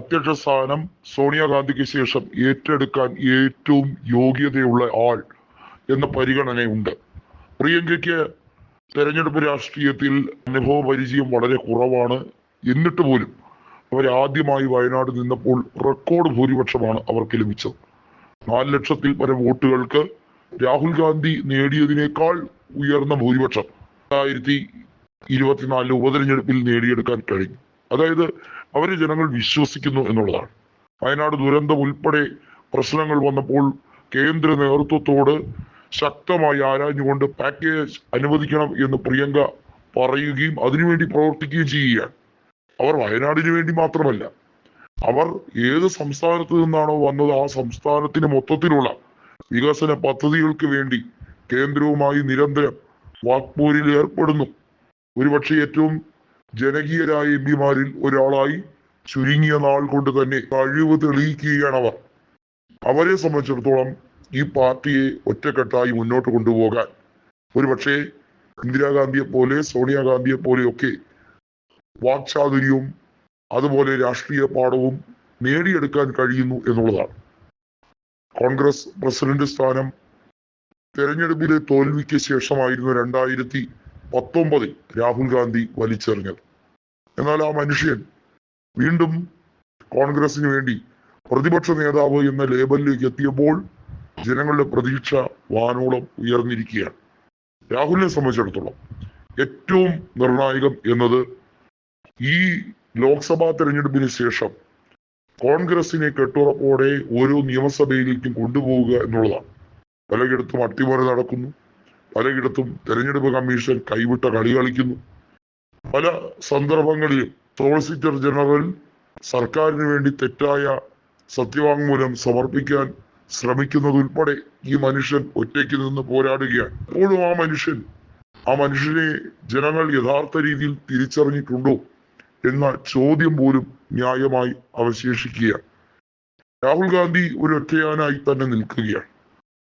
അധ്യക്ഷ സ്ഥാനം സോണിയാഗാന്ധിക്ക് ശേഷം ഏറ്റെടുക്കാൻ ഏറ്റവും യോഗ്യതയുള്ള ആൾ എന്ന പരിഗണനയുണ്ട്. പ്രിയങ്കയ്ക്ക് തെരഞ്ഞെടുപ്പ് രാഷ്ട്രീയത്തിൽ അനുഭവ പരിചയം വളരെ കുറവാണ്. എന്നിട്ട് പോലും അവർ ആദ്യമായി വയനാട് നിന്നപ്പോൾ റെക്കോർഡ് ഭൂരിപക്ഷമാണ് അവർക്ക് ലഭിച്ചത്. നാല് ലക്ഷത്തിൽ പരം വോട്ടുകൾക്ക് രാഹുൽ ഗാന്ധി നേടിയതിനേക്കാൾ ഉയർന്ന ഭൂരിപക്ഷം രണ്ടായിരത്തി ഇരുപത്തിനാലിലെ ഉപതെരഞ്ഞെടുപ്പിൽ നേടിയെടുക്കാൻ കഴിഞ്ഞു. അതായത് അവരെ ജനങ്ങൾ വിശ്വസിക്കുന്നു എന്നുള്ളതാണ്. വയനാട് ദുരന്തം ഉൾപ്പെടെ പ്രശ്നങ്ങൾ വന്നപ്പോൾ കേന്ദ്ര നേതൃത്വത്തോട് ശക്തമായി ആരാഞ്ഞുകൊണ്ട് പാക്കേജ് അനുവദിക്കണം എന്ന് പ്രിയങ്ക പറയുകയും അതിനുവേണ്ടി പ്രവർത്തിക്കുകയും ചെയ്യുകയാണ്. അവർ വയനാടിന് വേണ്ടി മാത്രമല്ല അവർ ഏത് സംസ്ഥാനത്ത് നിന്നാണോ വന്നത് ആ സംസ്ഥാനത്തിന് മൊത്തത്തിലുള്ള വികസന പദ്ധതികൾക്ക് വേണ്ടി കേന്ദ്രവുമായി നിരന്തരം വാക്പോരിൽ ഏർപ്പെടുന്നു. ഒരുപക്ഷെ ഏറ്റവും ജനകീയരായ എം പിമാരിൽ ഒരാളായി ചുരുങ്ങിയ നാൾ കൊണ്ട് തന്നെ കഴിവ് തെളിയിക്കുകയാണ് അവർ. അവരെ സംബന്ധിച്ചിടത്തോളം ഈ പാർട്ടിയെ ഒറ്റക്കെട്ടായി മുന്നോട്ട് കൊണ്ടുപോകാൻ ഒരുപക്ഷെ ഇന്ദിരാഗാന്ധിയെ പോലെ സോണിയാഗാന്ധിയെ പോലെയൊക്കെ വാക്ചാതുര്യവും അതുപോലെ രാഷ്ട്രീയ പാഠവും നേടിയെടുക്കാൻ കഴിയുന്നു എന്നുള്ളതാണ്. കോൺഗ്രസ് പ്രസിഡന്റ് സ്ഥാനം തെരഞ്ഞെടുപ്പിലെ തോൽവിക്ക് ശേഷമായിരുന്നു രണ്ടായിരത്തി പത്തൊമ്പതിൽ രാഹുൽ ഗാന്ധി വലിച്ചെറിഞ്ഞത്. എന്നാൽ ആ മനുഷ്യൻ വീണ്ടും കോൺഗ്രസിന് വേണ്ടി പ്രതിപക്ഷ നേതാവ് എന്ന ലേബലിലേക്ക് എത്തിയപ്പോൾ ജനങ്ങളുടെ പ്രതീക്ഷ വാനോളം ഉയർന്നിരിക്കുകയാണ്. രാഹുലിനെ സംബന്ധിച്ചിടത്തോളം ഏറ്റവും നിർണായകം എന്നത് ഈ ലോക്സഭാ തെരഞ്ഞെടുപ്പിന് ശേഷം കോൺഗ്രസിനെ കെട്ടുറപ്പോടെ ഓരോ നിയമസഭയിലേക്കും കൊണ്ടുപോവുക എന്നുള്ളതാണ്. പലയിടത്തും അട്ടിമറി നടക്കുന്നു. പലയിടത്തും തെരഞ്ഞെടുപ്പ് കമ്മീഷൻ കൈവിട്ട കളി കളിക്കുന്നു. പല സന്ദർഭങ്ങളിലും സോളിസിറ്റർ ജനറൽ സർക്കാരിന് വേണ്ടി തെറ്റായ സത്യവാങ്മൂലം സമർപ്പിക്കാൻ ശ്രമിക്കുന്നതുൾപ്പെടെ ഈ മനുഷ്യൻ ഒറ്റയ്ക്ക് നിന്ന് പോരാടുകയാണ്. അപ്പോഴും ആ മനുഷ്യൻ ആ മനുഷ്യനെ ജനങ്ങൾ യഥാർത്ഥ രീതിയിൽ തിരിച്ചറിഞ്ഞിട്ടുണ്ടോ എന്ന ചോദ്യം പോലും ന്യായമായി അവശേഷിക്കുകയാണ്. രാഹുൽ ഗാന്ധി ഒരു ഒറ്റയാനായി തന്നെ നിൽക്കുകയാണ്.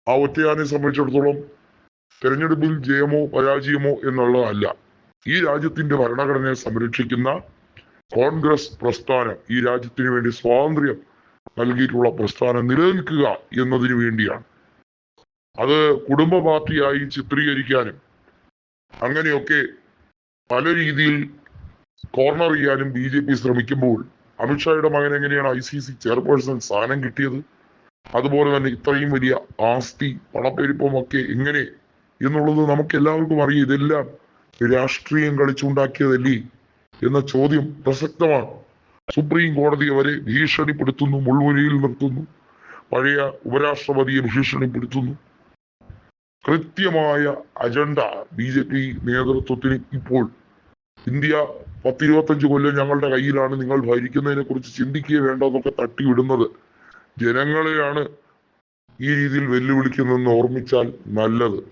ആ ഒറ്റയാനെ സംബന്ധിച്ചിടത്തോളം തെരഞ്ഞെടുപ്പിൽ ജയമോ പരാജയമോ എന്നുള്ളതല്ല. ഈ രാജ്യത്തിന്റെ ഭരണഘടനയെ സംരക്ഷിക്കുന്ന കോൺഗ്രസ് പ്രസ്ഥാനം ഈ രാജ്യത്തിന് വേണ്ടി സ്വാതന്ത്ര്യം നൽകിയിട്ടുള്ള പ്രസ്ഥാനം നിലനിൽക്കുക എന്നതിനു വേണ്ടിയാണ്. അത് കുടുംബ പാർട്ടിയായി ചിത്രീകരിക്കാനും അങ്ങനെയൊക്കെ പല രീതിയിൽ കോർണർ ചെയ്യാനും ബി ജെ പി ശ്രമിക്കുമ്പോൾ അമിത്ഷായുടെ മകൻ എങ്ങനെയാണ് ഐ സി സി ചെയർപേഴ്സൺ സ്ഥാനം കിട്ടിയത്? അതുപോലെ തന്നെ ഇത്രയും വലിയ ആസ്തി പണപ്പെരുപ്പമൊക്കെ എങ്ങനെ എന്നുള്ളത് നമുക്ക് എല്ലാവർക്കും അറിയാം. ഇതെല്ലാം രാഷ്ട്രീയം കളിച്ചുണ്ടാക്കിയതല്ലേ എന്ന ചോദ്യം പ്രസക്തമാണ്. സുപ്രീം കോടതി അവരെ ഭീഷണിപ്പെടുത്തുന്നു മുൾമുനയിൽ നിർത്തുന്നു. പഴയ ഉപരാഷ്ട്രപതിയെ ഭീഷണിപ്പെടുത്തുന്നു. കൃത്യമായ അജണ്ട ബി ജെ പി നേതൃത്വത്തിന് ഇപ്പോൾ ഇന്ത്യ പത്തിരുപത്തഞ്ച് കൊല്ലം ഞങ്ങളുടെ കയ്യിലാണ്. നിങ്ങൾ ഭരിക്കുന്നതിനെ കുറിച്ച് ചിന്തിക്കുക വേണ്ടെന്നൊക്കെ തട്ടിവിടുന്നത് ജനങ്ങളെയാണ് ഈ രീതിയിൽ വെല്ലുവിളിക്കുന്നതെന്ന് ഓർമ്മിച്ചാൽ നല്ലത്.